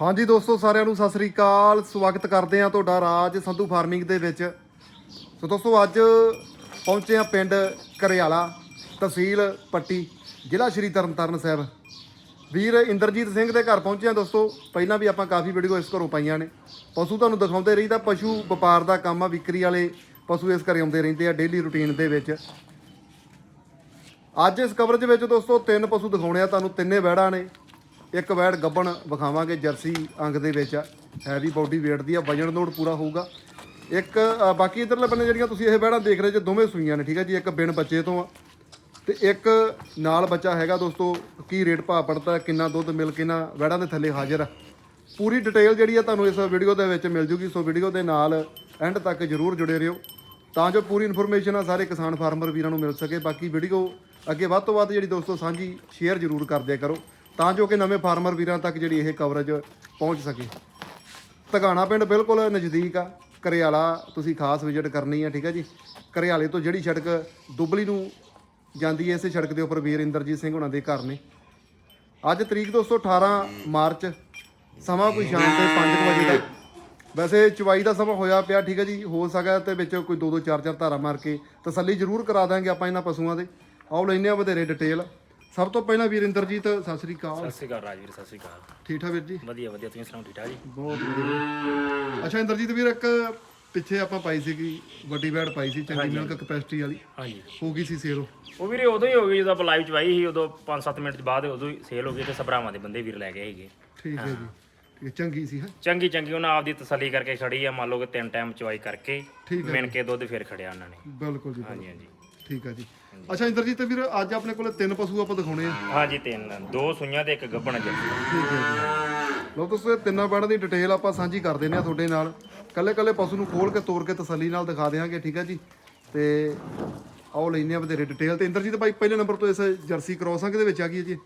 ਹਾਂਜੀ ਦੋਸਤੋ, ਸਾਰਿਆਂ ਨੂੰ ਸਤਿ ਸ੍ਰੀ ਅਕਾਲ। ਸਵਾਗਤ ਕਰਦੇ ਆ ਤੁਹਾਡਾ ਰਾਜ ਸੰਧੂ ਫਾਰਮਿੰਗ ਦੇ ਵਿੱਚ। ਸੋ ਦੋਸਤੋ, ਅੱਜ ਪਹੁੰਚੇ ਆ ਪਿੰਡ ਕਰਿਆਲਾ ਤਹਿਸੀਲ ਪੱਟੀ, ਜ਼ਿਲ੍ਹਾ ਸ਼੍ਰੀ ਤਰਨਤਾਰਨ ਸਾਹਿਬ। ਵੀਰ ਇੰਦਰਜੀਤ ਸਿੰਘ ਦੇ ਘਰ ਪਹੁੰਚੇ ਆ ਦੋਸਤੋ। ਪਹਿਲਾਂ ਵੀ ਆਪਾਂ ਕਾਫੀ ਵੀਡੀਓ ਇਸ ਘਰੋਂ ਪਾਈਆਂ ਨੇ। ਪਸ਼ੂ ਤੁਹਾਨੂੰ ਦਿਖਾਉਂਦੇ ਰਹੀਦਾ, ਪਸ਼ੂ ਵਪਾਰ ਦਾ ਕੰਮ ਆ, ਵਿਕਰੀ ਵਾਲੇ ਪਸ਼ੂ ਇਸ ਘਰੇ ਆਉਂਦੇ ਰਹਿੰਦੇ ਆ ਡੇਲੀ ਰੁਟੀਨ ਦੇ ਵਿੱਚ। ਅੱਜ ਇਸ ਕਵਰੇਜ ਵਿੱਚ ਦੋਸਤੋ, ਤਿੰਨ ਪਸ਼ੂ ਦਿਖਾਉਣੇ ਆ ਤੁਹਾਨੂੰ, ਤਿੰਨੇ ਵੈੜਾਂ ਨੇ। ਇੱਕ ਵੈੜ ਗੱਬਣ ਵਿਖਾਵਾਂਗੇ ਜਰਸੀ ਅੰਗ ਦੇ ਵਿੱਚ। ਆ ਹੈਵੀ ਬਾਡੀ weight ਦੀ ਆ ਵਜਨ ਲੋਡ ਪੂਰਾ ਹੋਊਗਾ। ਇੱਕ ਅ, ਬਾਕੀ ਇਧਰਲੇ ਬੰਨੇ ਜਿਹੜੀਆਂ ਤੁਸੀਂ ਇਹ ਵੈੜਾਂ ਦੇਖ ਰਹੇ ਜੇ ਦੋਵੇਂ ਸੂਈਆਂ ਨੇ ਠੀਕ ਹੈ ਜੀ ਇੱਕ ਬਿਨ ਬੱਚੇ ਤੋਂ ਆ। ਤੇ ਇੱਕ ਨਾਲ ਬੱਚਾ ਹੈਗਾ ਦੋਸਤੋ ਕੀ ਰੇਟ ਭਾਅ ਪੜਦਾ ਕਿੰਨਾ ਦੁੱਧ ਮਿਲ ਕਿੰਨਾ ਵੈੜਾਂ ਦੇ ਥੱਲੇ ਹਾਜ਼ਰ ਆ। ਪੂਰੀ ਡਿਟੇਲ ਜਿਹੜੀ ਆ ਤੁਹਾਨੂੰ ਇਸ ਵੀਡੀਓ ਦੇ ਵਿੱਚ ਮਿਲ ਜੂਗੀ ਸੋ ਵੀਡੀਓ ਦੇ ਨਾਲ ਐਂਡ ਤੱਕ ਜਰੂਰ ਜੁੜੇ ਰਹੋ। ਤਾਂ ਜੋ ਪੂਰੀ ਇਨਫੋਰਮੇਸ਼ਨ ਆ ਸਾਰੇ ਕਿਸਾਨ ਫਾਰਮਰ ਵੀਰਾਂ ਨੂੰ ਮਿਲ ਸਕੇ। ਬਾਕੀ ਵੀਡੀਓ ਅੱਗੇ ਵੱਧ ਤੋਂ ਵੱਧ ਜਿਹੜੀ ਦੋਸਤੋ ਸਾਂਝੀ ਸ਼ੇਅਰ ਜਰੂਰ ਕਰਦੇ ਕਰੋ। ਤਾਂ ਜੋ ਕਿ ਨਵੇਂ ਫਾਰਮਰ ਵੀਰਾਂ ਤੱਕ ਜਿਹੜੀ ਇਹ ਕਵਰੇਜ ਪਹੁੰਚ ਸਕੇ। ਤਗਾਣਾ ਪਿੰਡ ਬਿਲਕੁਲ ਨਜ਼ਦੀਕ ਆ। ਕਰਿਆਲਾ ਤੁਸੀਂ ਖਾਸ ਵਿਜ਼ਿਟ ਕਰਨੀ ਆ, ਠੀਕ ਹੈ ਜੀ? ਕਰਿਆਲੇ ਤੋਂ ਜਿਹੜੀ ਸੜਕ ਦੁਬਲੀ ਨੂੰ ਜਾਂਦੀ ਹੈ, ਇਸੇ ਸੜਕ ਦੇ ਉੱਪਰ ਵੀਰ ਇੰਦਰਜੀਤ ਸਿੰਘ ਉਹਨਾਂ ਦੇ ਘਰ ਨੇ। ਅੱਜ ਤਰੀਕ ਦੋਸਤੋ 18 ਮਾਰਚ, ਸਮਾਂ ਕੋਈ ਸ਼ਾਮ ਦੇ 5 ਵਜੇ ਦਾ। ਵੈਸੇ ਚਵਾਈ ਦਾ ਸਮਾਂ ਹੋਇਆ ਪਿਆ, ਠੀਕ ਹੈ ਜੀ? ਹੋ ਸਕਦਾ ਤੇ ਵਿੱਚ ਕੋਈ 2-2 4-4 ਧਾਰਾ ਮਾਰ ਕੇ ਤਸੱਲੀ ਜ਼ਰੂਰ ਕਰਾ ਦਾਂਗੇ ਆਪਾਂ ਇਹਨਾਂ ਪਸ਼ੂਆਂ ਦੇ। ਆਓ ਲੈਨੇ ਆ ਵਧੇਰੇ ਡਿਟੇਲ ਸਭ ਤੋਂ ਪਹਿਲਾਂ ਵੀਰ ਇੰਦਰਜੀਤ ਸਤਿ ਸ੍ਰੀ ਅਕਾਲ। ਸਤਿ ਸ਼੍ਰੀ ਅਕਾਲ ਰਾਜਵੀਰ ਸਤਿ ਸ਼੍ਰੀ ਅਕਾਲ। ਠੀਕ ਠਾਕ ਵੀਰ ਜੀ? ਵਧੀਆ ਵਧੀਆ ਤੁਸੀਂ ਸੁਣਾਓ ਠੀਕ ਠਾਕ ਜੀ? ਬਹੁਤ ਵਧੀਆ। ਅੱਛਾ ਇੰਦਰਜੀਤ ਵੀਰ ਇੱਕ ਪਿੱਛੇ ਆਪਾਂ ਪਾਈ ਸੀਗੀ ਵੱਡੀ ਬੈੜ ਪਾਈ ਸੀ ਚੰਗੀ ਮਿਲਕ ਕਪੈਸਿਟੀ ਵਾਲੀ। ਹਾਂਜੀ। ਹੋ ਗਈ ਸੀ ਸੇਲ ਉਹ? ਵੀਰੇ ਉਦੋਂ ਹੀ ਹੋ ਗਈ ਜਦੋਂ ਆਪਾਂ ਲਾਈਵ ਚ ਵਾਈ ਸੀ ਉਦੋਂ 5-7 ਮਿੰਟ ਬਾਅਦ ਉਦੋਂ ਹੀ ਸੇਲ ਹੋ ਗਈ ਤੇ ਸਭਰਾਵਾਂ ਦੇ ਬੰਦੇ ਵੀਰ ਲੈ ਗਏ ਸੀਗੇ। ਠੀਕ ਹੈ ਜੀ। ਠੀਕ ਹੈ, ਚੰਗੀ ਸੀ ਹੈ? ਚੰਗੀ ਚੰਗੀ ਉਹਨਾਂ ਆਪਦੀ ਤਸੱਲੀ ਕਰਕੇ ਖੜੀ ਆ ਮੰਨ ਲਓ ਕਿ ਤਿੰਨ ਟਾਈਮ ਚਵਾਈ ਕਰਕੇ ਮਿਣ ਕੇ ਦੁੱਧ ਫਿਰ ਖੜਿਆ ਉਹਨਾਂ ਨੇ। ਬਿਲਕੁਲ ਜੀ ਹਾਂਜੀ ਹਾਂਜੀ। ਠੀਕ ਹੈ ਜੀ। ਅੱਛਾ ਇੰਦਰਜੀਤ ਵੀਰ ਅੱਜ ਆਪਣੇ ਕੋਲੇ ਤਿੰਨ ਪਸ਼ੂ ਆਪਾਂ ਦਿਖਾਉਣੇ ਆ। ਹਾਂਜੀ ਤਿੰਨ। ਦੋ ਸੂਈਆਂ ਤੇ ਇੱਕ ਗੱਭਣ ਜਰਸੀ ਠੀਕ ਹੈ ਜੀ। ਲਓ ਦੋਸਤੋ ਇਹ ਤਿੰਨਾਂ ਬੈੜਾਂ ਦੀ ਡਿਟੇਲ ਆਪਾਂ ਸਾਂਝੀ ਕਰ ਦਿੰਦੇ ਆ ਤੁਹਾਡੇ ਨਾਲ। ਕੱਲੇ ਕੱਲੇ ਪਸ਼ੂ ਨੂੰ ਖੋਲ ਕੇ ਤੋੜ ਕੇ ਤਸੱਲੀ ਨਾਲ ਦਿਖਾ ਦੇਵਾਂਗੇ ਠੀਕ ਹੈ ਜੀ? ਤੇ ਆਓ ਲੈਨੇ ਆ ਵਧੇਰੇ ਡਿਟੇਲ। ਤੇ ਇੰਦਰਜੀਤ ਭਾਈ ਪਹਿਲੇ ਨੰਬਰ ਤੋਂ ਇਸ ਜਰਸੀ ਕ੍ਰੋਸਾਂ ਕਿਹਦੇ ਵਿੱਚ ਆ ਗਈ ਹੈ ਜੀ?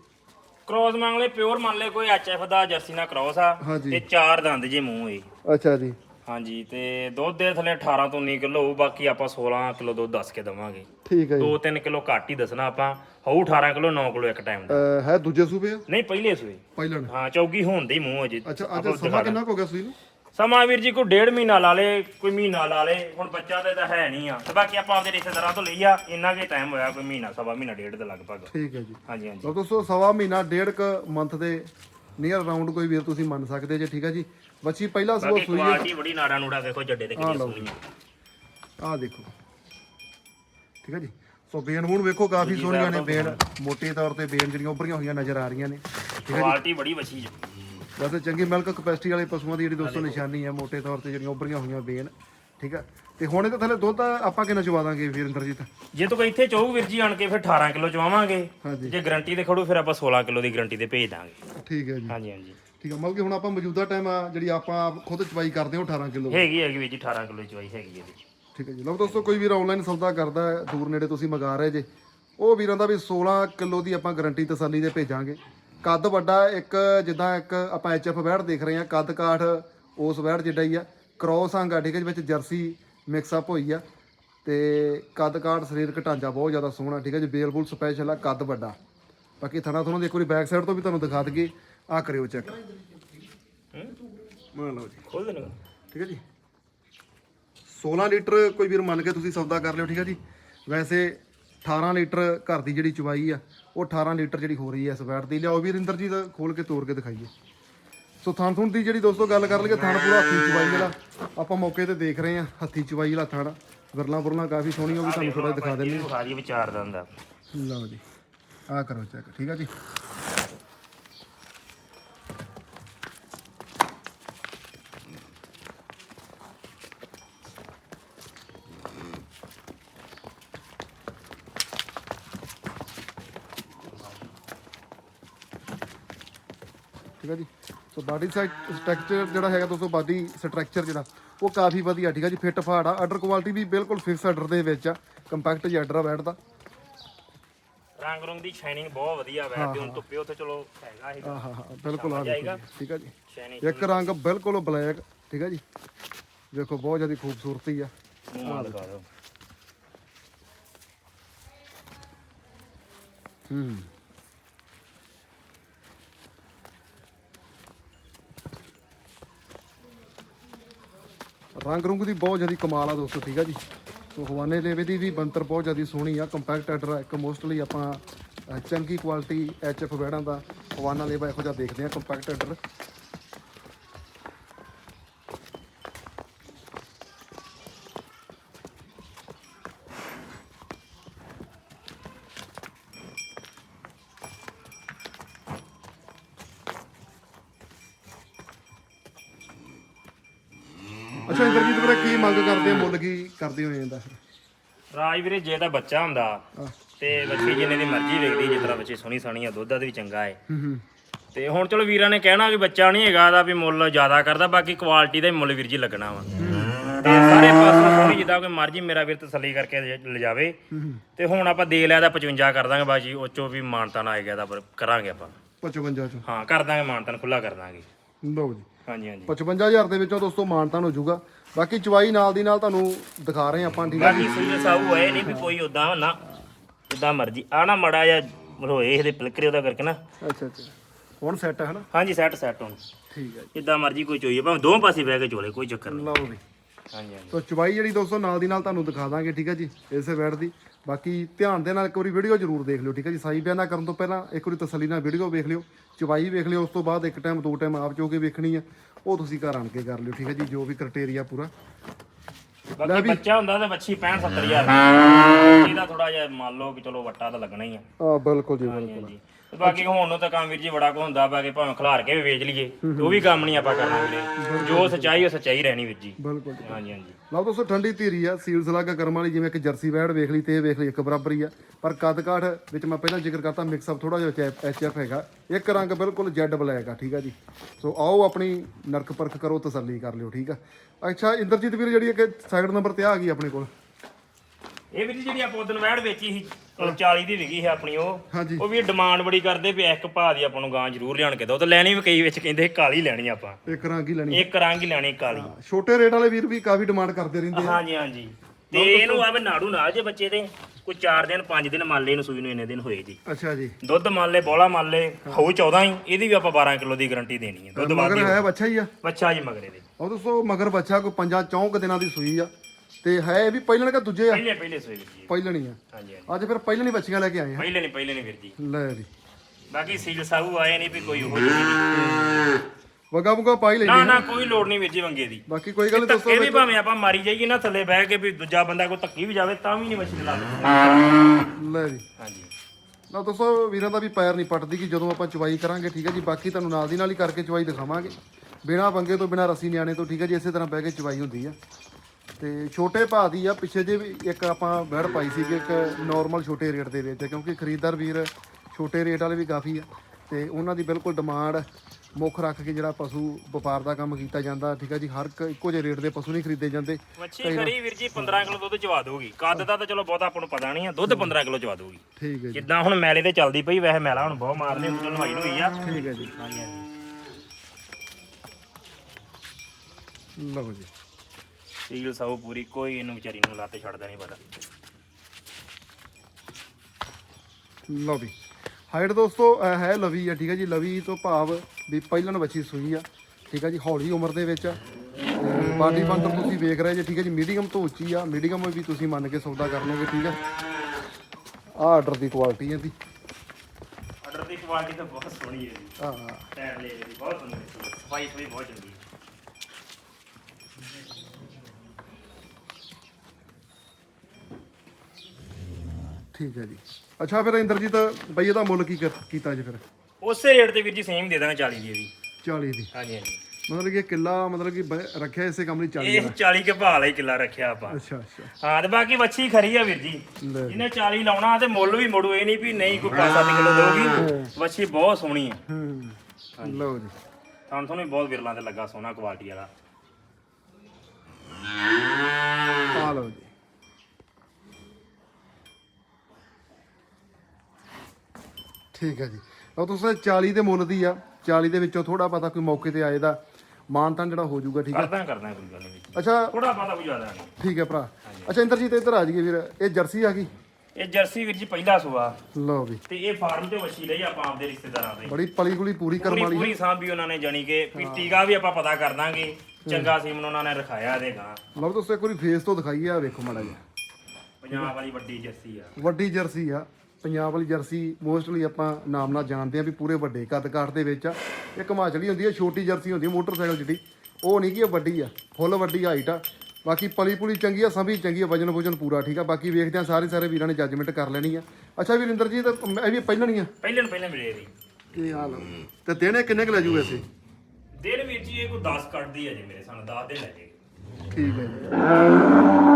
ਕ੍ਰੋਸ ਮੰਗ ਲੈ ਪਿਓਰ ਮੰਨ ਲੈ ਕੋਈ ਐਚਐਫ ਦਾ ਜਰਸੀ ਨਾਲ ਕ੍ਰੋਸ ਆ ਹਾਂਜੀ। ਤੇ ਚਾਰ ਦੰਦ ਜੇ ਮੂੰਹ ਏ। ਅੱਛਾ ਜੀ। ਹਾਂਜੀ ਤੇ ਦੁੱਧ ਦੇ ਥੱਲੇ 18 ਤੋਂ 19 ਕਿਲੋ ਹੋਊ ਬਾਕੀ ਆਪਾਂ 16 ਕਿਲੋ ਦੁੱਧ ਦੱਸ ਕੇ ਦਵਾਂਗੇ। ਠੀਕ ਹੈ ਜੀ। 2-3 ਕਿਲੋ ਘੱਟ ਹੀ ਦੱਸਣਾ ਆਪਾਂ ਹੋਊ 18 ਕਿਲੋ 9 ਕਿਲੋ ਇੱਕ ਟਾਈਮ ਦਾ। ਅਹ ਹੈ ਦੂਜੇ ਸੂਬੇ ਆ? ਨਹੀਂ ਪਹਿਲੇ ਸੂਏ ਪਹਿਲਾਂ ਹਾਂ ਚੌਗੀ ਹੋਣ ਦੇ ਮੂੰਹ ਅਜੇ। ਅੱਛਾ ਅੱਜ ਸਮਾਂ ਕਿੰਨਾ ਕੁ ਹੋ ਗਿਆ ਸੂਈ ਨੂੰ? ਸਮਾਂ ਵੀਰ ਜੀ ਕੋਈ ਡੇਢ ਮਹੀਨਾ ਲਾ ਲੇ ਕੋਈ ਮਹੀਨਾ ਲਾ ਲੇ ਹੁਣ ਬੱਚਾ ਤੇ ਤਾਂ ਹੈ ਨਹੀਂ ਆ। ਤੇ ਬਾਕੀ ਆਪਾਂ ਆਪਦੇ ਰਿਸ਼ਤੇਦਾਰਾਂ ਤੋਂ ਲਈ ਆ ਇੰਨਾ ਕੇ ਟਾਈਮ ਹੋਇਆ ਕੋਈ ਮਹੀਨਾ ਸਵਾ ਮਹੀਨਾ ਡੇਢ ਦੇ ਲਗਭਗ। ਠੀਕ ਹੈ ਜੀ। ਹਾਂਜੀ ਹਾਂਜੀ। ਲਓ ਦੋਸਤੋ ਸਵਾ ਮਹੀਨਾ ਡੇਢ ਕ ਮੰਥ ਦੇ ਨੀਅਰ ਰਾਉਂਡ ਕੋਈ ਵੀਰ ਤੁਸੀਂ ਮੰਨ ਸਕਦੇ ਜੇ ਠੀਕ ਹੈ ਜੀ। ਬੱਚੀ ਪਹਿਲਾ ਸੂਆ ਬਾਕੀ ਸੂਈ ਹੈ। ਕੁਆਲਿਟੀ ਬੜੀ ਨਾੜਾ ਨੂੜਾ ਵੇਖੋ ਜੱਡੇ ਤੇ ਕਿੰਨੀ ਲਓ ਸੋਹਣੀ ਆ ਆਹ ਦੇਖੋ। ਠੀਕ ਹੈ ਜੀ। ਸੋ ਬੇਨ ਹੁਣ ਵੇਖੋ ਕਾਫੀ ਸੋਹਣੀਆਂ ਨੇ ਬੇਨ। ਮੋਟੇ ਤੌਰ ਤੇ ਬੇਨ ਜਿਹੜੀਆਂ ਉੱਭਰੀਆਂ ਹੋਈਆਂ ਨਜ਼ਰ ਆ ਰਹੀਆਂ ਨੇ। ਕੁਆਲਿਟੀ ਬੜੀ ਵੱਛੀ ਜੀ। ਵੈਸੇ ਚੰਗੀ ਮਿਲਕ ਕਪੈਸਿਟੀ ਵਾਲੇ ਪਸ਼ੂਆਂ ਦੀ ਜਿਹੜੀ ਦੋਸਤੋ ਨਿਸ਼ਾਨੀ ਹੈ ਮੋਟੇ ਤੌਰ ਤੇ ਜਿਹੜੀਆਂ ਉੱਭਰੀਆਂ ਹੋਈਆਂ ਬੇਨ। ਠੀਕ ਹੈ। ਤੇ ਹੁਣ ਇਹਦੇ ਥੱਲੇ ਦੁੱਧ ਆਪਾਂ ਕਿੰਨਾ ਚਵਾ ਦਾਂਗੇ ਵੀਰ ਇੰਦਰਜੀਤ? ਜੇ ਤੂੰ ਕੋਈ ਇੱਥੇ ਚਾਹੂ ਵੀਰ ਜੀ ਆਣ ਕੇ ਫਿਰ 18 ਕਿਲੋ ਚਵਾਵਾਂਗੇ। ਹਾਂਜੀ। ਜੇ ਗਾਰੰਟੀ ਤੇ ਖੜੂ ਫਿਰ ਆਪਾਂ 16 ਕਿਲੋ ਦੀ ਗਾਰੰਟੀ ਤੇ ਭੇਜ ਦਾਂਗੇ। ਠੀਕ ਹੈ ਜੀ। ਹਾਂਜੀ ਹਾਂਜੀ। ਠੀਕ ਹੈ ਮਤਲਬ ਕਿ ਹੁਣ ਆਪਾਂ ਮੌਜੂਦਾ ਟਾਈਮ ਆ ਜਿਹੜੀ ਆਪਾਂ ਖੁਦ ਚਵਾਈ ਕਰਦੇ ਹਾਂ ਉਹ 18 ਕਿਲੋ। ਹੈਗੀ ਹੈਗੀ ਵੀਰ ਜੀ 18 ਕਿਲੋ ਚਵਾਈ ਹੈਗੀ ਇਹਦੇ ਚ ਠੀਕ ਹੈ ਜੀ। ਲਓ ਦੋਸਤੋ ਕੋਈ ਵੀਰ ਆਨਲਾਈਨ ਸੌਦਾ ਕਰਦਾ ਹੈ ਦੂਰ ਨੇੜੇ ਤੁਸੀਂ ਮੰਗਾ ਰਹੇ ਜੇ। ਉਹ ਵੀਰਾਂ ਦਾ ਵੀ 16 ਕਿਲੋ ਦੀ ਆਪਾਂ ਗਾਰੰਟੀ ਤਸੱਲੀ ਦੇ ਭੇਜਾਂਗੇ। ਕੱਦ ਵੱਡਾ ਇੱਕ ਜਿੱਦਾਂ ਇੱਕ ਆਪਾਂ ਐਚਐਫ ਵੈੜ ਦੇਖ ਰਹੇ ਹਾਂ ਕੱਦ ਕਾਠ ਉਸ ਵੈੜ ਜਿੱਡਾ ਹੀ ਆ। ਕ੍ਰੋਸ ਅੰਗ ਆ ਠੀਕ ਹੈ ਜੀ, ਵਿੱਚ ਜਰਸੀ ਮਿਕਸ ਅਪ ਹੋਈ ਆ। ਤੇ ਕੱਦ ਕਾਠ ਸਰੀਰਕ ਢਾਂਚਾ ਬਹੁਤ ਜ਼ਿਆਦਾ ਸੋਹਣਾ ਠੀਕ ਹੈ ਜੀ। ਬੇਲਬੁਲ ਸਪੈਸ਼ਲ ਆ ਕੱਦ ਵੱਡਾ। ਬਾਕੀ ਥਣਾ ਥਣਾ ਦੀ ਇੱਕ ਵਾਰੀ ਬੈਕ ਸਾਈਡ ਤੋਂ ਵੀ ਤੁਹਾਨੂੰ ਦਿਖਾ ਦਈਏ। ਆ ਕਰਿਓ ਚੈੱਕ ਮੰਨ ਲਓ ਜੀ। ਖੋਲ ਦੇਣਾ। ਠੀਕ ਹੈ ਜੀ। 16 ਲੀਟਰ ਕੋਈ ਵੀਰ ਮੰਨ ਕੇ ਤੁਸੀਂ ਸੌਦਾ ਕਰ ਲਿਓ ਠੀਕ ਹੈ ਜੀ। ਵੈਸੇ 18 ਲੀਟਰ ਘਰ ਦੀ ਜਿਹੜੀ ਚਵਾਈ ਆ ਉਹ 18 ਲੀਟਰ ਜਿਹੜੀ ਹੋ ਰਹੀ ਹੈ ਇਸ ਵੈਟ ਦੀ। ਲਿਆਓ ਵੀਰ ਇੰਦਰ ਜੀ ਦਾ ਖੋਲ ਕੇ ਤੋੜ ਕੇ ਦਿਖਾਈਏ। ਸੋ ਥਣ ਥੁਣ ਦੀ ਜਿਹੜੀ ਦੋਸਤੋ ਗੱਲ ਕਰ ਲਈਏ ਥਣ ਪੂਰਾ ਹੱਥੀ ਚਵਾਈ ਵਾਲਾ। ਆਪਾਂ ਮੌਕੇ ਤੇ ਦੇਖ ਰਹੇ ਹਾਂ ਹੱਥੀ ਚਵਾਈ ਵਾਲਾ ਥਣ। ਵਿਰਲਾ ਬੁਰਲਾ ਕਾਫੀ ਸੋਹਣੀ ਉਹ ਵੀ ਤੁਹਾਨੂੰ ਥੋੜਾ ਦਿਖਾ ਦਿੰਦੇ ਦਈਏ ਵਿਚਾਰ ਲਓ ਜੀ। ਆ ਕਰੋ ਚੈੱਕ ਠੀਕ ਹੈ ਜੀ ਠੀਕ ਹੈ ਜੀ ਸੋ ਬਾਡੀ ਸਟਰਕਚਰ ਜਿਹੜਾ ਹੈਗਾ ਦੋਸਤੋ ਬਾਡੀ ਸਟਰਕਚਰ ਜਿਹੜਾ ਉਹ ਕਾਫੀ ਵਧੀਆ ਠੀਕ ਹੈ ਜੀ ਫਿੱਟ ਫਾੜ ਆ। ਆਰਡਰ ਕੁਆਲਿਟੀ ਵੀ ਬਿਲਕੁਲ ਫਿਕਸ ਆਰਡਰ ਦੇ ਵਿੱਚ ਆ ਕੰਪੈਕਟ ਜਿਹਾ ਆਰਡਰ ਆ ਬੈਠਦਾ ਰੰਗ ਰੰਗ ਦੀ ਸ਼ਾਈਨਿੰਗ ਬਹੁਤ ਵਧੀਆ ਵੈ ਤੇ ਹੁਣ ਧੁੱਪੇ ਉੱਥੇ ਚਲੋ ਹੈਗਾ ਇਹ। ਹਾਂ ਹਾਂ ਹਾਂ ਬਿਲਕੁਲ ਆ ਜੀ, ਠੀਕ ਹੈ ਜੀ। ਇੱਕ ਰੰਗ ਬਿਲਕੁਲ ਬਲੈਕ ਠੀਕ ਹੈ ਜੀ। ਦੇਖੋ ਬਹੁਤ ਜ਼ਿਆਦਾ ਖੂਬਸੂਰਤੀ ਆ। ਹੂੰ। ਰੰਗ ਰੁੰਗ ਦੀ ਬਹੁਤ ਜ਼ਿਆਦਾ ਕਮਾਲ ਆ ਦੋਸਤੋ, ਠੀਕ ਆ ਜੀ। ਸੋ ਹਵਾਨੇ ਲੇਵੇ ਦੀ ਵੀ ਬੰਤਰ ਬਹੁਤ ਜ਼ਿਆਦਾ ਸੋਹਣੀ ਆ ਕੰਪੈਕਟ ਐਡਰ ਆ, ਇੱਕ ਮੋਸਟਲੀ ਆਪਾਂ ਚੰਗੀ ਕੁਆਲਿਟੀ ਐਚਐਫ ਬੈੜਾਂ ਦਾ ਹਵਾਨਾ ਲੇਵਾ ਇਹੋ ਜਿਹਾ ਦੇਖਦੇ ਆ ਕੰਪੈਕਟ ਐਡਰ। ਅੱਛਾ ਇੰਦਰਜੀਤ ਵੀਰੇ ਕੀ ਮੰਗ ਕਰਦੇ ਆ? ਮੁੱਲ ਕੀ ਕਰਦੇ ਹੋ ਜਾਂਦਾ ਰਾਜ ਵੀਰੇ ਜੇ ਤਾਂ ਬੱਚਾ ਹੁੰਦਾ ਤੇ ਬੱਚੀ ਜਿੰਨੇ ਦੀ ਮਰਜ਼ੀ ਵੇਖਦੀ ਜਿਸ ਤਰ੍ਹਾਂ ਬੱਚੀ ਸੋਹਣੀ ਸੋਹਣੀ ਆ ਦੁੱਧ ਦਾ ਵੀ ਚੰਗਾ ਹੂੰ ਤੇ ਹੁਣ ਚਲੋ ਵੀਰਾਂ ਨੇ ਕਹਿਣਾ ਕਿ ਬੱਚਾ ਨਹੀਂ ਹੈਗਾ ਦਾ ਵੀ ਮੁੱਲ ਜ਼ਿਆਦਾ ਕਰਦਾ ਬਾਕੀ ਕੁਆਲਿਟੀ ਦਾ ਹੀ ਮੁੱਲ ਵੀਰ ਜੀ ਲੱਗਣਾ ਵਾ। ਤੇ ਸਾਰੇ ਪਾਸੋਂ ਸੋਹਣੀ ਜਿੱਦਾਂ ਕੋਈ ਮਰਜ਼ੀ ਮੇਰਾ ਵੀਰ ਤਸੱਲੀ ਕਰਕੇ ਲਿਜ- ਲਿਜਾਵੇ। ਤੇ ਹੁਣ ਆਪਾਂ ਦੇ ਲਿਆ ਤਾਂ 55 ਕਰ ਦਾਂਗੇ ਬਾਜੀ ਉਹ ਚੋਂ ਵੀ ਮਾਨਤਾਨ ਆ ਗਿਆ ਤਾਂ ਪਰ ਕਰਾਂਗੇ ਆਪਾਂ। 55 ਚ। ਹਾਂ ਕਰ ਦਾਂਗੇ ਮਾਨਤਾਨ ਖੁੱਲਾ ਕਰ ਦਾਂਗੇ। ਲਓ ਜੀ। ਹਾਂਜੀ ਹਾਂਜੀ। 55000 ਦੇ ਵਿੱਚੋਂ ਦੋਸਤੋ ਮਾਨਤਾਨ ਹੋ ਜਾਊਗਾ। ਬਾਕੀ ਚਵਾਈ ਨਾਲ ਦੀ ਨਾਲ ਤੁਹਾਨੂੰ ਦਿਖਾ ਰਹੇ ਹਾਂ ਆਪਾਂ ਠੀਕ ਆ ਬਾਕੀ ਸੂਰ ਸਾਊ ਹੋਏ ਨਹੀਂ ਵੀ ਕੋਈ ਉਦਾਂ ਨਾ ਜਿੱਦਾਂ ਮਰਜ਼ੀ। ਆ ਨਾ ਮੜਾ ਜਾਂ ਹੋਏ ਇਹਦੇ ਪਲਕਰੇ ਉਹਦਾ ਕਰਕੇ ਨਾ। ਅੱਛਾ ਅੱਛਾ। ਹੁਣ ਸੈੱਟ ਹੈ ਨਾ? ਹਾਂਜੀ ਸੈੱਟ ਸੈੱਟ ਹੁਣ। ਠੀਕ ਹੈ ਜਿੱਦਾਂ ਮਰਜ਼ੀ ਕੋਈ ਚੋਈਏ ਭਾਵੇਂ ਦੋਵੇਂ ਪਾਸੇ ਬਹਿ ਕੇ ਚੋਲੇ ਕੋਈ ਚੱਕਰ ਜੀ ਨਹੀਂ। ਲਓ ਵੀ। ਹਾਂਜੀ ਹਾਂਜੀ। ਸੋ ਚਵਾਈ ਜਿਹੜੀ ਦੋਸਤੋ ਨਾਲ ਦੀ ਨਾਲ ਤੁਹਾਨੂੰ ਦਿਖਾ ਦਾਂਗੇ ਠੀਕ ਹੈ ਜੀ ਇਸੇ ਬੈਡ ਦੀ। ਬਾਕੀ ਧਿਆਨ ਦੇ ਨਾਲ ਇੱਕ ਵਾਰੀ ਵੀਡੀਓ ਜ਼ਰੂਰ ਦੇਖ ਲਿਓ ਠੀਕ ਹੈ ਜੀ। ਸਾਈ ਬਿਆਨਾ ਕਰਨ ਤੋਂ ਪਹਿਲਾਂ ਇੱਕ ਵਾਰੀ ਤਸੱਲੀ ਨਾਲ ਵੀਡੀਓ ਵੇਖ ਲਿਓ ਚਵਾਈ ਵੇਖ ਲਿਓ ਉਸ ਤੋਂ ਬਾਅਦ ਇੱਕ ਟਾਈਮ ਦੋ ਟਾਈਮ ਆਪ ਚੋ ਕੇ ਵੇਖਣੀ ਆ ਉਹ ਤੁਸੀਂ ਘਰ ਆਣ ਕੇ ਕਰ ਲਿਓ ਠੀਕ ਹੈ ਜੀ ਜੋ ਵੀ ਕ੍ਰਾਈਟੇਰੀਆ ਪੂਰਾ। ਬਾਕੀ ਬੱਚਾ ਹੁੰਦਾ ਤਾਂ ਬੱਚੀ 65 70000 ਇਹਦਾ ਥੋੜਾ ਜਿਹਾ ਮੰਨ ਲਓ ਕਿ ਚਲੋ ਵੱਟਾ ਤਾਂ ਲੱਗਣਾ ਹੀ ਆ। ਆ ਬਿਲਕੁਲ ਜੀ ਹਾਂਜੀ ਹਾਂਜੀ। ਤੇ ਬਾਕੀ ਹੁਣ ਨੂੰ ਤਾਂ ਕੰਮ ਵੀਰ ਜੀ ਬੜਾ ਕੋ ਹੁੰਦਾ ਵਾ ਕਿ ਭਾਵੇਂ ਖਿਲਾਰ ਕੇ ਵੀ ਵੇਚ ਲਈਏ ਤੇ ਉਹ ਵੀ ਕੰਮ ਨਹੀਂ ਆਪਾਂ ਕਰਨਾ ਵੀਰੇ। ਜੋ ਸਚਾਈ ਉਹ ਸਚਾਈ ਰਹਿਣੀ ਵੀਰ ਜੀ। ਬਿਲਕੁਲ। ਹਾਂਜੀ ਹਾਂਜੀ। ਲਓ ਦੋਸਤੋ ਠੰਡੀ ਧੀਰੀ ਆ ਸੀਲ ਸਲਾਗਾ ਕਰਮ ਵਾਲੀ ਜਿਵੇਂ ਕਿ ਜਰਸੀ ਵੈੜ ਵੇਖ ਲਈ ਤੇ ਇਹ ਵੇਖ ਲਈ ਇੱਕ ਬਰਾਬਰ ਹੀ ਆ। ਪਰ ਕੱਦ ਕਾਠ ਵਿੱਚ ਮੈਂ ਪਹਿਲਾਂ ਜ਼ਿਕਰ ਕਰਤਾ ਮਿਕਸ ਅਪ ਥੋੜਾ ਜਿਹਾ ਐਚਐਫ ਹੈਗਾ। ਇੱਕ ਰੰਗ ਬਿਲਕੁਲ ਜੈਡ ਬਲੈਕ ਆ ਠੀਕ ਆ ਜੀ। ਸੋ ਆਓ ਆਪਣੀ ਨਰਕ ਪਰਖ ਕਰੋ ਤਸੱਲੀ ਕਰ ਲਿਓ ਠੀਕ ਆ। ਅੱਛਾ ਇੰਦਰਜੀਤ ਵੀਰ ਜਿਹੜੀ ਇੱਕ ਸਾਈਡ ਨੰਬਰ ਤੇ ਆ ਗਈ ਆਪਣੇ ਕੋਲ। ਇਹ ਜੀ ਜਿਹੜੀ ਆਪਾਂ ਉਦੋਂ ਵੈੜ ਵੇਚੀ ਸੀ ਉਹ 40 ਦੀ ਵਿਕੀ ਸੀ ਆਪਣੀ ਉਹ। ਹਾਂਜੀ। ਉਹ ਵੀ ਡਿਮਾਂਡ ਬੜੀ ਕਰਦੇ ਵੀ ਇੱਕ ਭਾ ਦੀ ਆਪਾਂ ਨੂੰ ਗਾਂ ਜ਼ਰੂਰ ਲਿਆਣ ਕੇ ਦੋ ਤੇ ਲੈਣੀ ਵੀ ਕਈ ਵਿੱਚ ਕਹਿੰਦੇ ਕਾਲੀ ਲੈਣੀ ਆਪਾਂ। ਇੱਕ ਰੰਗ ਹੀ ਲੈਣੀ। ਇੱਕ ਰੰਗ ਹੀ ਲੈਣੀ ਕਾਲੀ। ਛੋਟੇ ਰੇਟ ਵਾਲੇ ਵੀਰ ਵੀ ਕਾਫੀ ਡਿਮਾਂਡ ਕਰਦੇ ਰਹਿੰਦੇ ਆ। ਹਾਂਜੀ ਹਾਂਜੀ। ਤੇ ਇਹਨੂੰ ਆਵੇ ਨਾੜੂ ਨਾਲ ਜੇ ਬੱਚੇ ਦੇ। ਕੋਈ 4 ਦਿਨ 5 ਦਿਨ ਮੰਨ ਲਏ ਇਹਨੂੰ ਸੂਈ ਨੂੰ ਇੰਨੇ ਦਿਨ ਹੋਏ ਜੀ। ਅੱਛਾ ਜੀ। ਦੁੱਧ ਮੰਨ ਲੈ ਬੋਲਾ ਮੰਨ ਲੈ ਹੋਊ 14 ਹੀ ਇਹਦੀ ਵੀ ਆਪਾਂ 12 ਕਿਲੋ ਦੀ ਗਾਰੰਟੀ ਦੇਣੀ ਹੈ ਦੁੱਧ ਮਗਰ ਹੈ ਬੱਚਾ ਹੀ ਆ। ਬੱਚਾ ਜੀ ਮਗਰੇ ਦੇ। ਉਹ ਦੋਸਤੋ ਮਗਰ ਬੱਚਾ ਕੋਈ ਪੰਜਾਂ ਚੌਂਕ ਦਿਨਾਂ ਦੀ ਸੂਈ ਆ। ਤੇ ਹੈ ਵੀ ਪਹਿਲਣ ਕਾ ਦੂਜੇ ਆ? ਪਹਿਲੇ ਪਹਿਲੇ ਸੂਈ ਵੀਰ ਜੀ। ਪਹਿਲਣ ਹੀ ਆ। ਹਾਂਜੀ ਹਾਂਜੀ। ਅੱਜ ਫਿਰ ਪਹਿਲਣ ਹੀ ਬੱਚੀਆਂ ਲੈ ਕੇ ਆਏ ਆ। ਪਹਿਲੇ ਨਹੀਂ ਪਹਿਲੇ ਨਹੀਂ ਵੀਰ ਜੀ ਲੈ ਜੀ ਬਾਕੀ ਸੀਲ ਸਾਹੂ ਆਏ ਨਹੀਂ ਵੀ ਕੋਈ ਨਹੀਂ ਵਗਾ ਵਗਾ ਪਾਈ ਲਈ ਨਾ ਨਾ ਕੋਈ ਲੋੜ ਨਹੀਂ ਵੀਰ ਜੀ ਵੰਗੇ ਦੀ। ਬਾਕੀ ਕੋਈ ਗੱਲ ਨਹੀਂ ਦੋਸਤੋ ਵੀ ਭਾਵੇਂ ਆਪਾਂ ਮਾਰੀ ਜਾਈਏ ਨਾ ਥੱਲੇ ਬਹਿ ਕੇ ਵੀ ਦੂਜਾ ਬੰਦਾ ਕੋਈ ਧੱਕੀ ਵੀ ਜਾਵੇ ਤਾਂ ਵੀ ਨਹੀਂ ਮੱਛੀ ਲਾ ਲੈ ਜੀ ਹਾਂਜੀ। ਨਾ ਦੋਸਤੋ ਵੀਰਾਂ ਦਾ ਵੀ ਪੈਰ ਨਹੀਂ ਪੱਟਦੀ ਕਿ ਜਦੋਂ ਆਪਾਂ ਚਵਾਈ ਕਰਾਂਗੇ ਠੀਕ ਹੈ ਜੀ? ਬਾਕੀ ਤੁਹਾਨੂੰ ਨਾਲ ਦੀ ਨਾਲ ਹੀ ਕਰਕੇ ਚਵਾਈ ਦਿਖਾਵਾਂਗੇ। ਬਿਨਾ ਬੰਗੇ ਤੋਂ ਬਿਨਾ ਰੱਸੀ ਨਿਆਣੇ ਤੋਂ ਠੀਕ ਹੈ ਜੀ? ਇਸੇ ਤਰ੍ਹਾਂ ਬਹਿ ਕੇ ਚਵਾਈ ਹੁੰਦੀ ਆ। ਤੇ ਛੋਟੇ ਭਾਅ ਦੀ ਆ ਪਿੱਛੇ ਜੇ ਵੀ ਇੱਕ ਆਪਾਂ ਬੈੜ ਪਾਈ ਸੀ ਕਿ ਇੱਕ ਨਾਰਮਲ ਛੋਟੇ ਰੇਟ ਦੇ ਵਿੱਚ ਕਿਉਂਕਿ ਖਰੀਦਦਾਰ ਵੀਰ ਛੋਟੇ ਰੇਟ ਵਾਲੇ ਵੀ ਕਾਫੀ ਆ ਤੇ ਉਹਨਾਂ ਦੀ ਬਿਲਕੁਲ ਡਿਮਾਂਡ ਮੁੱਖ ਰੱਖ ਕੇ ਜਿਹੜਾ ਪਸ਼ੂ ਵਪਾਰ ਦਾ ਕੰਮ ਕੀਤਾ ਜਾਂਦਾ ਠੀਕ ਹੈ ਜੀ ਹਰ ਇੱਕ ਇੱਕੋ ਜਿਹੇ ਰੇਟ ਦੇ ਪਸ਼ੂ ਨਹੀਂ ਖਰੀਦੇ ਜਾਂਦੇ। ਮੱਛੀ ਖਰੀ ਵੀਰ ਜੀ 15 ਕਿਲੋ ਦੁੱਧ ਚਵਾ ਦਊਗੀ ਕੱਦ ਦਾ ਤਾਂ ਚਲੋ ਬਹੁਤਾ ਆਪਾਂ ਨੂੰ ਪਤਾ ਨਹੀਂ ਆ ਦੁੱਧ 15 ਕਿਲੋ ਚਵਾ ਦਊਗੀ। ਠੀਕ ਹੈ ਜੀ। ਜਿੱਦਾਂ ਹੁਣ ਮੈਲੇ ਤੇ ਚੱਲਦੀ ਪਈ ਵੈਸੇ ਮੈਲਾ ਹੁਣ ਬਹੁਤ ਮਾਰਦੇ ਚਲੋ ਨਵਾਈ ਹੋਈ ਆ। ਠੀਕ ਹੈ ਜੀ। ਲਓ ਜੀ। ਸੀਲ ਸਾਊ ਪੂਰੀ ਕੋਈ ਇਹਨੂੰ ਵਿਚਾਰੀ ਨੂੰ ਲੱਤ ਛੱਡਦਾ ਨਹੀਂ ਪਤਾ। ਲਓ ਵੀ ਹਾਈਟ ਦੋਸਤੋ ਅਹ ਹੈ ਲਵੀ ਆ ਠੀਕ ਹੈ ਜੀ? ਲਵੀ ਤੋਂ ਭਾਵ ਵੀ ਪਹਿਲਣ ਬੱਚੀ ਸੂਈ ਆ ਠੀਕ ਹੈ ਜੀ? ਹੌਲੀ ਉਮਰ ਦੇ ਵਿੱਚ। ਬਾਡੀ ਬੰਦਰ ਤੁਸੀਂ ਵੇਖ ਰਹੇ ਜੇ ਠੀਕ ਹੈ ਜੀ? ਮੀਡੀਅਮ ਤੋਂ ਉੱਚੀ ਆ ਮੀਡੀਅਮ ਵੀ ਤੁਸੀਂ ਮੰਨ ਕੇ ਸੌਦਾ ਕਰ ਲਓਗੇ ਠੀਕ ਹੈ ਆ ਆਰਡਰ ਦੀ ਕੁਆਲਿਟੀ ਹੈ ਦੀ ਆਰਡਰ ਦੀ ਕੁਆਲਿਟੀ ਤਾਂ ਬਹੁਤ ਸੋਹਣੀ ਹੈ ਜੀ। ਆ ਟਾਇਰ ਲੈ ਦੀ ਬਹੁਤ ਸੋਹਣੀ ਹੈ ਸਫ਼ਾਈ ਸਫ਼ਾਈ ਬਹੁਤ ਚੰਗੀ ਹੈ ਠੀਕ ਹੈ ਜੀ। ਅੱਛਾ ਫਿਰ ਇੰਦਰਜੀਤ ਬਈ ਇਹਦਾ ਮੁੱਲ ਕੀ ਕਰ- ਕੀਤਾ ਜੀ ਫਿਰ? ਉਸੇ ਰੇਟ ਤੇ ਵੀਰ ਜੀ ਸੇਮ ਦੇ ਦਾਂਗੇ 40 ਦੀ। ਇਹਦੀ 40 ਦੀ। ਹਾਂਜੀ ਹਾਂਜੀ। ਮਤਲਬ ਕਿ ਇਹ ਕਿੱਲਾ ਮਤਲਬ ਕਿ ਬ- ਰੱਖਿਆ ਇਸੇ ਕੰਮ ਲਈ 40 ਇਹ 40 ਕੇ ਭਾਅ ਲਈ ਕਿੱਲਾ ਰੱਖਿਆ ਆਪਾਂ। ਅੱਛਾ ਅੱਛਾ। ਹਾਂ ਤੇ ਬਾਕੀ ਵੱਛੀ ਖਰੀ ਆ ਵੀਰ ਜੀ। ਲੈ। ਇਹਨੇ 40 ਲਾਉਣਾ ਤੇ ਮੁੱਲ ਵੀ ਮੋੜੂ ਇਹ ਨਹੀਂ ਵੀ ਨਹੀਂ ਕੋਈ 5-7 ਕਿਲੋ ਦੇਊਗੀ। ਵੱਛੀ ਬਹੁਤ ਸੋਹਣੀ ਹੈ। ਹੂੰ ਲਓ ਜੀ। ਤੁਹਾਨੂੰ ਤੁਹਾਨੂੰ ਵੀ ਬਹੁਤ ਵਿਰਲਾਂ ਤੇ ਲੱਗਾ ਸੋਹਣਾ ਕੁਆਲਿਟੀ ਵਾਲਾ। ਆ ਲਓ ਜੀ। ਠੀਕ ਹੈ ਜੀ। ਉਹ ਤੁਸੀਂ 40 ਦੇ ਮੁੱਲ ਦੀ ਆ। 40 ਦੇ ਵਿੱਚੋਂ ਥੋੜਾ ਪਤਾ ਕੋਈ ਮੌਕੇ ਤੇ ਆਏ ਦਾ ਮਾਨਤਾਨ ਜਿਹੜਾ ਹੋ ਜਾਊਗਾ ਠੀਕ ਹੈ? ਕਰਦਾ ਕਰਦਾ ਕੋਈ ਗੱਲ ਨਹੀਂ। ਅੱਛਾ। ਥੋੜਾ ਪਤਾ ਕੋਈ ਜ਼ਿਆਦਾ ਨਹੀਂ। ਠੀਕ ਹੈ ਭਰਾ। ਅੱਛਾ ਇੰਦਰਜੀਤ ਇੱਧਰ ਆ ਜਾਈਏ ਵੀਰ। ਇਹ ਜਰਸੀ ਆ ਗਈ? ਇਹ ਜਰਸੀ ਵੀਰ ਜੀ ਪਹਿਲਾ ਸੂਆ। ਲਓ ਵੀ ਤੇ ਇਹ ਫਾਰਮ ਤੇ ਵੱਛੀ ਲਈ ਆਪਾਂ ਆਪਦੇ ਰਿਸ਼ਤੇਦਾਰਾਂ ਦੇ। ਬੜੀ ਪਲੀ ਗੁਲੀ ਪੂਰੀ ਕਰਮ ਵਾਲੀ ਪੂਰੀ ਸਾਂਭੀ ਉਹਨਾਂ ਨੇ ਜਾਣੀ ਕਿ ਵੀ ਟੀਕਾ ਵੀ ਆਪਾਂ ਪਤਾ ਕਰ ਦਾਂਗੇ। ਚੰਗਾ ਸੀਮਨ ਉਹਨਾਂ ਨੇ ਰਖਾਇਆ ਇਹਦੇ ਗਾਂ ਲਓ ਇੱਕ ਵਾਰੀ ਫੇਸ ਤੋਂ ਦਿਖਾਈਏ ਆ ਵੇਖੋ ਮਾੜਾ ਜਿਹਾ। ਪੰਜਾਬ ਵਾਲੀ ਵੱਡੀ ਜਰਸੀ ਆ। ਵੱਡੀ ਜਰਸੀ ਆ। ਪੰਜਾਬ ਵਾਲੀ ਜਰਸੀ ਮੋਸਟਲੀ ਆਪਾਂ ਨਾਮ ਨਾਲ ਜਾਣਦੇ ਆ ਵੀ ਪੂਰੇ ਵੱਡੇ ਕੱਦ ਕਾਠ ਦੇ ਵਿੱਚ ਆ। ਇੱਕ ਹਿਮਾਚਲੀ ਹੁੰਦੀ ਆ ਛੋਟੀ ਜਰਸੀ ਹੁੰਦੀ ਆ ਮੋਟਰਸਾਈਕਲ ਜਿਹੜੀ। ਉਹ ਨਹੀਂ ਕਿ ਵੱਡੀ ਆ ਫੁੱਲ ਵੱਡੀ ਹਾਈਟ ਆ। ਬਾਕੀ ਪਲੀ ਪੁਲੀ ਚੰਗੀ ਆ ਸੰਭੀ ਚੰਗੀ ਆ ਵਜਨ ਵਜਨ ਪੂਰਾ ਠੀਕ ਆ। ਬਾਕੀ ਵੇਖਦੇ ਆ ਸਾਰੇ ਸਾਰੇ ਵੀਰਾਂ ਨੇ ਜੱਜਮੈਂਟ ਕਰ ਲੈਣੀ ਆ। ਅੱਛਾ ਵੀਰਿੰਦਰ ਜੀ ਤਾਂ ਇਹ ਵੀ ਪਹਿਲਾਂ ਨਹੀਂ ਆ। ਪਹਿਲੇ ਪਹਿਲੇ ਮਿਲੇ ਇਹਦੀ ਕੀ ਹਾਲ ਤੇ ਦੇਣੇ ਕਿੰਨੇ ਕੁ ਲੈ ਜੂ ਵੈਸੇ ਦਿਨ ਵੀਰ ਜੀ ਇਹ ਕੋਈ 10 ਕੱਢਦੀ ਹੈ ਜੇ ਮੇਰੇ ਸਾਨੂੰ 10 ਦਿਨ ਲੈ ਜੇ ਠੀਕ ਹੈ ਜੀ।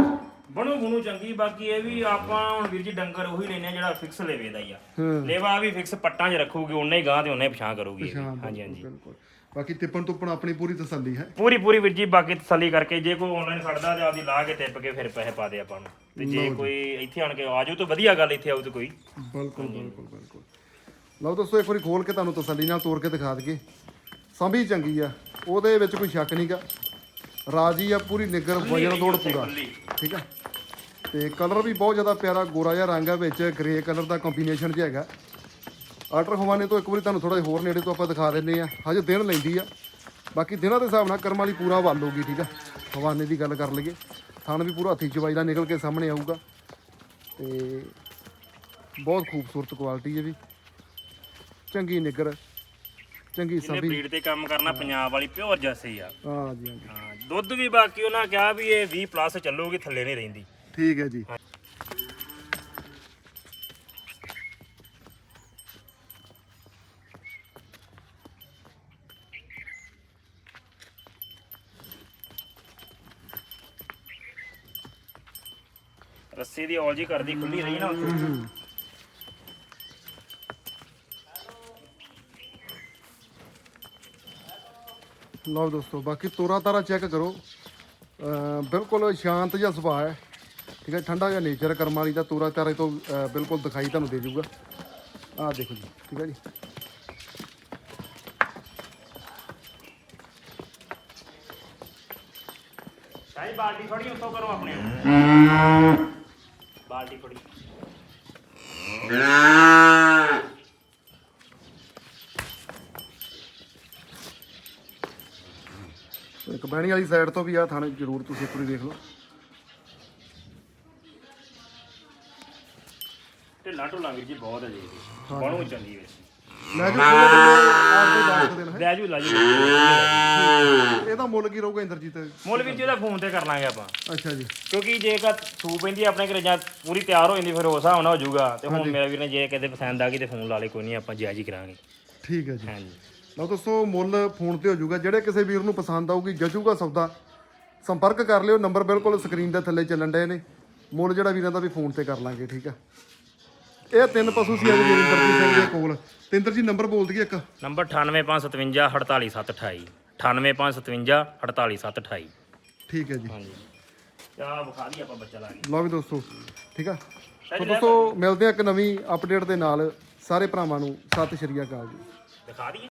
ਬਣੂ ਬਣੂ ਚੰਗੀ ਬਾਕੀ ਇਹ ਵੀ ਆਪਾਂ ਹੁਣ ਵੀਰ ਜੀ ਡੰਗਰ ਉਹੀ ਲੈਨੇ ਆ ਜਿਹੜਾ ਫਿਕਸ ਲੇਵੇ ਦਾ ਹੀ ਆ। ਹੂੰ। ਲੇਵਾ ਵੀ ਫਿਕਸ ਪੱਟਾਂ 'ਚ ਰੱਖੂਗੀ ਉਹਨੇ ਹੀ ਗਾਂ ਤੇ ਉਹਨੇ ਪਛਾਂ ਕਰੂਗੀ ਇਹ ਵੀ। ਹਾਂ, ਹਾਂਜੀ ਹਾਂਜੀ। ਬਿਲਕੁਲ। ਬਾਕੀ ਤਿੱਪਣ ਤੁੱਪਣ ਆਪਣੀ ਪੂਰੀ ਤਸੱਲੀ ਹੈ। ਪੂਰੀ ਪੂਰੀ ਵੀਰ ਜੀ ਬਾਕੀ ਤਸੱਲੀ ਕਰਕੇ ਜੇ ਕੋਈ ਆਨਲਾਈਨ ਖੜਦਾ ਤੇ ਆਪਦੀ ਲਾ ਕੇ ਟਿੱਪ ਕੇ ਫਿਰ ਪੈਸੇ ਪਾ ਦੇ ਆਪਾਂ ਨੂੰ। ਤੇ ਜੇ ਕੋਈ ਇੱਥੇ ਆਣ ਕੇ ਆਜੋ ਤਾਂ ਵਧੀਆ ਗੱਲ ਇੱਥੇ ਆਉ ਤੇ ਕੋਈ। ਬਿਲਕੁਲ ਬਿਲਕੁਲ ਬਿਲਕੁਲ। ਲਓ ਦੋਸਤੋ ਇੱਕ ਵਾਰੀ ਖੋਲ ਕੇ ਤੁਹਾਨੂੰ ਤਸੱਲੀ ਨਾਲ ਤੋੜ ਕੇ ਦਿਖਾ ਦਈਏ। ਸੰਭੀ ਚੰਗੀ ਆ ਉਹਦੇ ਵਿੱਚ ਕੋਈ ਸ਼ੱਕ ਨਹੀਂਗਾ ਰਾਜੀ ਆ ਪੂਰੀ ਨਿੱਗਰ ਵਜਨ ਤੋੜ ਪੂਰਾ। ਖੁੱਲੀ। ਠੀਕ ਆ? ਤੇ ਕਲਰ ਵੀ ਬਹੁਤ ਜ਼ਿਆਦਾ ਪਿਆਰਾ ਗੋਰਾ ਜਿਹਾ ਰੰਗ ਆ ਵਿੱਚ ਗ੍ਰੇ ਕਲਰ ਦਾ ਕੰਬੀਨੇਸ਼ਨ ਜਿਹਾ ਹੈਗਾ। ਆਰਡਰ ਹਵਾਨੇ ਤੋਂ ਇੱਕ ਵਾਰੀ ਤੁਹਾਨੂੰ ਥੋੜਾ ਜਿਹਾ ਹੋਰ ਨੇੜੇ ਤੋਂ ਆਪਾਂ ਦਿਖਾ ਦਿੰਨੇ ਆ ਹਜੇ ਦਿਨ ਲੈਂਦੀ ਆ। ਬਾਕੀ ਦਿਨਾਂ ਦੇ ਹਿਸਾਬ ਨਾਲ ਕਰਮ ਵਾਲੀ ਪੂਰਾ ਵੱਲ ਹੋਊਗੀ, ਠੀਕ ਆ? ਹਵਾਨੇ ਦੀ ਗੱਲ ਕਰ ਲਈਏ। ਥਣ ਵੀ ਪੂਰਾ ਹੱਥੀ ਚਵਾਈ ਦਾ ਨਿਕਲ ਕੇ ਸਾਹਮਣੇ ਆਊਗਾ। ਤੇ ਬਹੁਤ ਖੂਬਸੂਰਤ ਕੁਆਲਿਟੀ ਹੈ ਵੀ ਚੰਗੀ ਨਿਗਰ ਚੰਗੀ ਇਹਨੇ ਸਭੀ ਬਰੀਡ ਤੇ ਕੰਮ ਕਰਨਾ ਪੰਜਾਬ ਵਾਲੀ ਪਿਓਰ ਜਰਸੀ ਆ। ਹਾਂ ਜੀ ਹਾਂ ਜੀ। ਹਾਂ ਦੁੱਧ ਵੀ ਬਾਕੀ ਉਹਨਾਂ ਕਿਹਾ ਵੀ ਇਹ 20 ਪਲੱਸ ਚੱਲੂਗੀ ਥੱਲੇ ਨਹੀਂ ਰਹਿੰਦੀ। ਠੀਕ ਹੈ ਜੀ। ਰੱਸੀ ਦੀ ਔਲ ਜੀ ਕਰਦੀ ਖੁੱਲੀ ਰਹੀ ਨਾ ਉੱਥੇ। ਲਓ ਦੋਸਤੋ ਬਾਕੀ ਤੋਰਾ ਤਾਰਾ ਚੈੱਕ ਕਰੋ। ਬਿਲਕੁਲ ਸ਼ਾਂਤ ਜਿਹਾ ਸੁਭਾਅ ਹੈ। ਠੀਕ ਹੈ ਠੰਡਾ ਜਿਹਾ ਨੇਚਰ ਕਰਮ ਵਾਲੀ ਦਾ ਤੋਰਾ ਤਾਰੇ ਤੋਂ ਬਿਲਕੁਲ ਦਿਖਾਈ ਤੁਹਾਨੂੰ ਦੇ ਜੂਗਾ। ਆਹ ਦੇਖੋ ਜੀ ਠੀਕ ਹੈ ਜੀ। ਸ਼ਾਹੀ ਬਾਲਟੀ ਥੋੜੀ ਉੱਤੋਂ ਕਰੋ ਆਪਣੇ ਬਾਲਟੀ ਥੋੜੀ ਬਹਿਣੀ ਵਾਲੀ ਸਾਈਡ ਤੋਂ ਵੀ ਆ ਥਾਣੇ ਜ਼ਰੂਰ ਤੁਸੀਂ ਇੱਕ ਵਾਰੀ ਦੇਖ ਲਓ। ਢਿੱਲਾ ਢੁੱਲਾ ਵੀਰ ਜੀ ਬਹੁਤ ਹੈ ਜੀ। ਇਹਦੀ ਬਣੂ ਚੰਗੀ ਵਿੱਚ ਲੈ ਜੀ ਆਪ ਦੇ ਹੈ। ਲੈ ਜੂ ਲੈ ਜੂ ਇਹਦਾ ਮੁੱਲ ਕੀ ਰਹੂਗਾ ਇੰਦਰਜੀਤ? ਮੁੱਲ ਵੀਰ ਜੀ ਉਹਦਾ ਫੋਨ ਤੇ ਕਰ ਲਾਂਗੇ ਆਪਾਂ। ਅੱਛਾ ਜੀ। ਕਿਉਂਕਿ ਜੇ ਕਾ ਸੂ ਪੈਂਦੀ ਆ ਆਪਣੇ ਘਰੇ ਜਾਂ ਪੂਰੀ ਤਿਆਰ ਹੋ ਜਾਂਦੀ ਫਿਰ ਉਸ ਹਿਸਾਬ ਨਾਲ ਹੋ ਜਾਊਗਾ। ਤੇ ਹੁਣ ਮੇਰਾ ਵੀਰ ਨੇ ਜੇ ਕਿਤੇ ਪਸੰਦ ਆ ਗਈ ਤੇ ਫੋਨ ਲਾ ਲੇ ਕੋਈ ਨਹੀਂ ਆਪਾਂ ਜਾਇਜ਼ ਹੀ ਕਰਾਂਗੇ। ਠੀਕ ਹੈ ਜੀ। ਹਾਂਜੀ। ਲਓ ਦੋਸਤੋ ਮੁੱਲ ਫੋਨ ਤੇ ਹੋ ਜਾਊਗਾ। ਜਿਹੜੇ ਕਿਸੇ ਵੀਰ ਨੂੰ ਪਸੰਦ ਆਊਗੀ ਜਜੂਗਾ ਸੌਦਾ। ਸੰਪਰਕ ਕਰ ਲਿਓ ਨੰਬਰ ਬਿਲਕੁਲ ਸਕਰੀਨ ਦੇ ਥੱਲੇ ਚੱਲਣ ਡਏ ਨੇ। ਮੁੱਲ ਜਿਹੜਾ ਵੀਰਾਂ ਦਾ ਵੀ ਫੋਨ ਤੇ ਕਰ ਲਾਂਗੇ ਠੀਕ ਆ? ਇਹ ਤਿੰਨ ਪਸ਼ੂ ਸੀ ਅੱਜ ਵੀਰਿੰਦਰਜੀਤ ਸਿੰਘ ਦੇ ਕੋਲ। ਤਿੰਦਰ ਜੀ ਨੰਬਰ ਬੋਲ ਦਈਏ ਇੱਕ। ਨੰਬਰ 98557 48728 98557 48728 ਠੀਕ ਹੈ ਜੀ। ਹਾਂਜੀ। ਆ ਵਿਖਾ ਦੀ ਆਪਾਂ ਬੱਚਾ ਲਾ ਕੇ ਲਓ ਵੀ ਦੋਸਤੋ ਠੀਕ ਆ? ਦੋਸਤੋ ਮਿਲਦੇ ਆ ਇੱਕ ਨਵੀਂ ਅਪਡੇਟ ਦੇ ਨਾਲ। ਸਾਰੇ ਭਰਾਵਾਂ ਨੂੰ ਸਤਿ ਸ਼੍ਰੀ ਅਕਾਲ ਜੀ। ਦਿਖਾ ਦਈਏ।